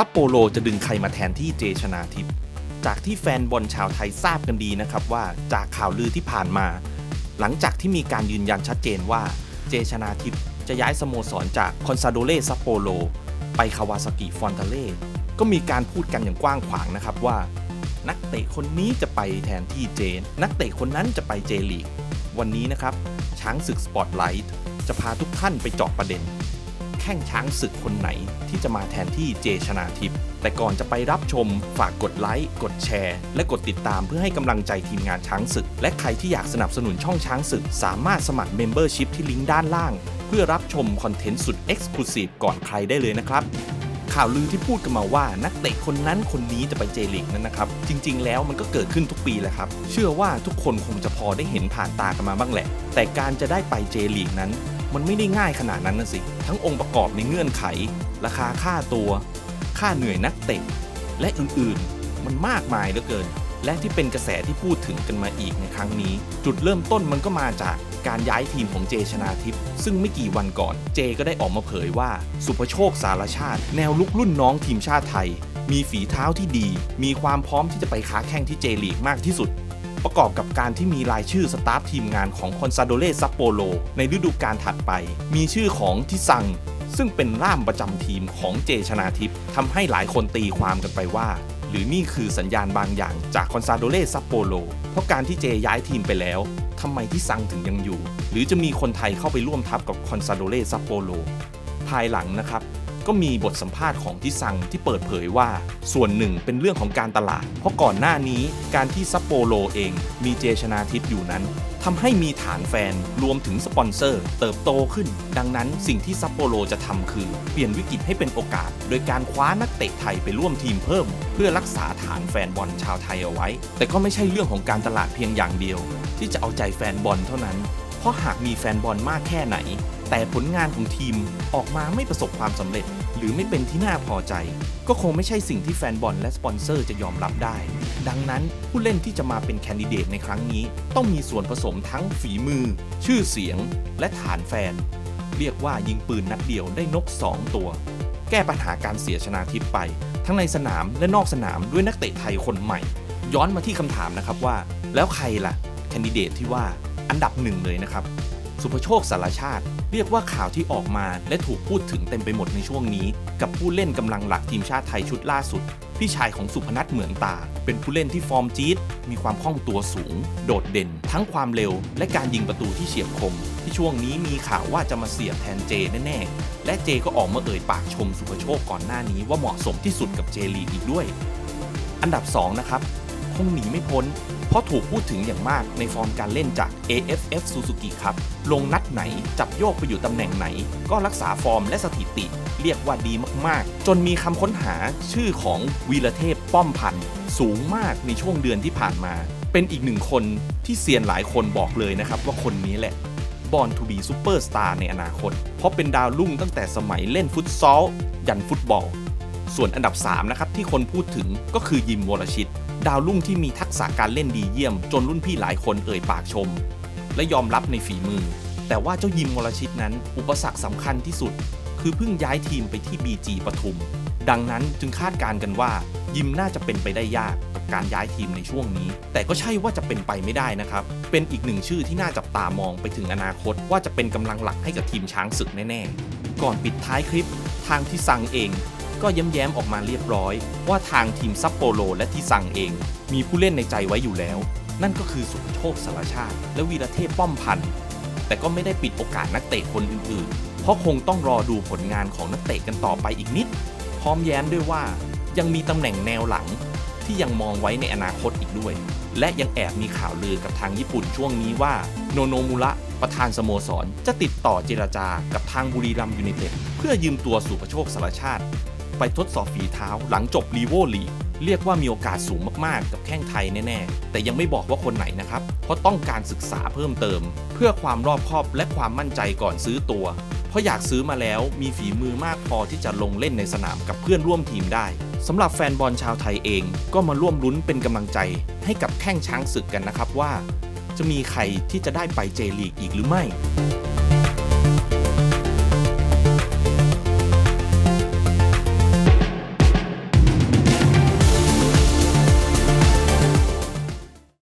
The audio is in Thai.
ซัปโปโรจะดึงใครมาแทนที่เจชนาทิพย์จากที่แฟนบอลชาวไทยทราบกันดีนะครับว่าจากข่าวลือที่ผ่านมา หลังจากที่มีการยืนยันชัดเจนว่าเจชนาทิพย์จะย้ายสโมสรจากคอนซาโดเลซัปโปโรไปคาวาซากิฟอนตาเล่ก็มีการพูดกันอย่างกว้างขวางนะครับว่า นักเตะคนนี้จะไปแทนที่เจนนักเตะคนนั้นจะไปเจลีก วันนี้นะครับ ช้างศึกสปอตไลท์จะพาทุกท่านไปเจาะประเด็น ข้งช้างศึกคนไหนที่จะมาแทนที่เจชนาทิพย์แต่ก่อนจะไปรับชมฝากกดไลค์กดแชร์ และกดติดตามเพื่อให้กำลังใจทีมงานช้างศึก และใครที่อยากสนับสนุนช่องช้างศึก สามารถสมัคร Membership ที่ลิงก์ด้านล่าง เพื่อรับชมคอนเทนต์สุด Exclusive ก่อนใครได้เลยนะครับข่าวลือที่พูดกันมาว่านักเตะคนนั้นคนนี้จะไปเจลีกนั้นนะครับ จริง ๆ แล้วมันก็เกิดขึ้นทุกปีแหละครับ เชื่อว่าทุกคนคงจะพอได้เห็นผ่านตากันมาบ้างแหละ แต่การจะได้ไปเจลีกนั้น มันไม่ได้ง่ายขนาดนั้นนะสิ ทั้งองค์ประกอบในเงื่อนไข ราคาค่าตัว ค่าเหนื่อยนักเตะ และอื่นๆ มันมากมายเหลือเกิน และที่เป็นกระแสที่พูดถึงกันมาอีกในครั้งนี้ จุดเริ่มต้นมันก็มาจากการย้ายทีมของเจชนาทิพย์ซึ่งไม่กี่วันก่อนเจก็ได้ออกมาเผยว่า สุภโชคสารชาติ แนวลุกรุ่นน้องทีมชาติไทย มีฝีเท้าที่ดี มีความพร้อมที่จะไปค้าแข่งที่เจลีกมากที่สุด ประกอบกับการที่มีรายชื่อสตาฟทีมงานของคอนซาโดเล่ซัปโปโลในฤดูกาลถัดไป มีชื่อของทิซัง ซึ่งเป็นล่ามประจำทีมของเจชนาทิพย์ทำให้หลายคนตีความกันไปว่า หรือนี่คือสัญญาณบางอย่างจากคอนซาโดเล่ซัปโปโลเพราะการที่เจย้ายทีมไปแล้วทำไมที่ซังถึงยังอยู่ หรือจะมีคนไทยเข้าไปร่วมทัพกับคอนซาโดเล่ซัปโปโลภายหลังนะครับ ก็มีบทสัมภาษณ์ของทิซังที่เปิดเผยว่า ส่วนหนึ่งเป็นเรื่องของการตลาด เพราะก่อนหน้านี้การที่ซัปโปโลเองมีเจชนาทิพย์อยู่นั้นทำให้มีฐานแฟนรวมถึงสปอนเซอร์ เติบโตขึ้น ดังนั้นสิ่งที่ซัปโปโลจะทำคือ เปลี่ยนวิกฤตให้เป็นโอกาส โดยการคว้านักเตะไทยไปร่วมทีมเพิ่ม เพื่อรักษาฐานแฟนบอลชาวไทยเอาไว้ แต่ก็ไม่ใช่เรื่องของการตลาดเพียงอย่างเดียว ที่จะเอาใจแฟนบอลเท่านั้น เพราะหากมีแฟนบอลมากแค่ไหน แต่ผลงานของทีมออกมาไม่ประสบความสำเร็จ หรือไม่เป็นที่น่าพอใจ ก็คงไม่ใช่สิ่งที่แฟนบอลและสปอนเซอร์จะยอมรับได้ ดังนั้นผู้เล่นที่จะมาเป็นแคนดิเดตในครั้งนี้ ต้องมีส่วนผสมทั้งฝีมือ ชื่อเสียง และฐานแฟน เรียกว่ายิงปืนนัดเดียวได้นก 2 ตัว แก้ปัญหาการเสียชนะทิพย์ไป ทั้งในสนามและนอกสนามด้วยนักเตะไทยคนใหม่ ย้อนมาที่คำถามนะครับว่า แล้วใครล่ะแคนดิเดตที่ว่าอันดับหนึ่งเลยนะครับ สุภโชคสารชาติ เรียกว่าข่าวที่ออกมาและถูกพูดถึงเต็มไปหมดในช่วงนี้ กับผู้เล่นกำลังหลักทีมชาติไทยชุดล่าสุด พี่ชายของสุพนัทเหมือนตา เป็นผู้เล่นที่ฟอร์มจี๊ดมีความคล่องตัวสูง โดดเด่น ทั้งความเร็ว และการยิงประตูที่เฉียบคม ที่ช่วงนี้มีข่าวว่าจะมาเสียบแทนเจแน่ๆและเจก็ออกมาเอ่ยปากชมสุภโชคก่อนหน้านี้ว่าเหมาะสมที่สุดกับเจลีกอีกด้วย อันดับ2นะครับคงหนีไม่พ้น เพราะถูกพูดถึงอย่างมากในฟอร์มการเล่นจาก AFF Suzuki ครับ ลงนัดไหนจับโยกไปอยู่ตำแหน่งไหน ก็รักษาฟอร์มและสถิติ เรียกว่าดีมากๆ จนมีคำค้นหาชื่อของวีรเทพป้อมพันธ์สูงมากในช่วงเดือนที่ผ่านมา เป็นอีกหนึ่งคนที่เซียนหลายคนบอกเลยนะครับว่าคนนี้แหละบอลทูบีซูเปอร์สตาร์ในอนาคต เพราะเป็นดาวรุ่งตั้งแต่สมัยเล่นฟุตซอล ยันฟุตบอล ส่วนอันดับ 3 นะครับ ที่คนพูดถึงก็คือยิมวรชิต ดาวรุ่งที่มีทักษะการเล่นดีเยี่ยม จนรุ่นพี่หลายคนเอ่ยปากชม และยอมรับในฝีมือ แต่ว่าเจ้ายิมวรชิตนั้น อุปสรรคสำคัญที่สุด คือเพิ่งย้ายทีมไปที่ BG ปทุม ดังนั้นจึงคาดการกันว่า ยิมน่าจะเป็นไปได้ยากกับการย้ายทีมในช่วงนี้ แต่ก็ใช่ว่าจะเป็นไปไม่ได้นะครับ เป็นอีกหนึ่งชื่อที่น่าจับตามองไปถึงอนาคต ว่าจะเป็นกำลังหลักให้กับทีมช้างศึกแน่ๆ ก่อนปิดท้ายคลิป ทางที่ซังเอง ก็ย้ำแย้มออกมาเรียบร้อย ว่าทางทีมซัปโปโลและที่ซังเอง มีผู้เล่นในใจไว้อยู่แล้ว นั่นก็คือสุภโชคสารชาติ และวีรเทพป้อมพันธ์แต่ก็ไม่ได้ปิดโอกาสนักเตะคนอื่นๆ เพราะคงต้องรอดูผลงานของนักเตะกันต่อไปอีกนิด พร้อมแย้มด้วยว่ายังมีตำแหน่งแนวหลังที่ยังมองไว้ในอนาคตอีกด้วย และยังแอบมีข่าวลือกับทางญี่ปุ่นช่วงนี้ว่าโนโนมุระประธานสโมสร จะติดต่อเจรจากับทางบุรีรัมยูไนเต็ดเพื่อยืมตัวสุภโชคสารชาติ ไปทดสอบฝีเท้าหลังจบลีโวลีกเรียกว่ามีโอกาสสูงมากๆ กับแข้งไทยแน่ๆ แต่ยังไม่บอกว่าคนไหนนะครับ เพราะต้องการศึกษาเพิ่มเติม เพื่อความรอบคอบและความมั่นใจก่อนซื้อตัว เพราะอยากซื้อมาแล้วมีฝีมือมากพอที่จะลงเล่นในสนามกับเพื่อนร่วมทีมได้สำหรับแฟนบอลชาวไทยเองก็มาร่วมลุ้นเป็นกำลังใจ ให้กับแข้งช้างศึกกันนะครับว่า จะมีใครที่จะได้ไปเจลีกอีกหรือไม่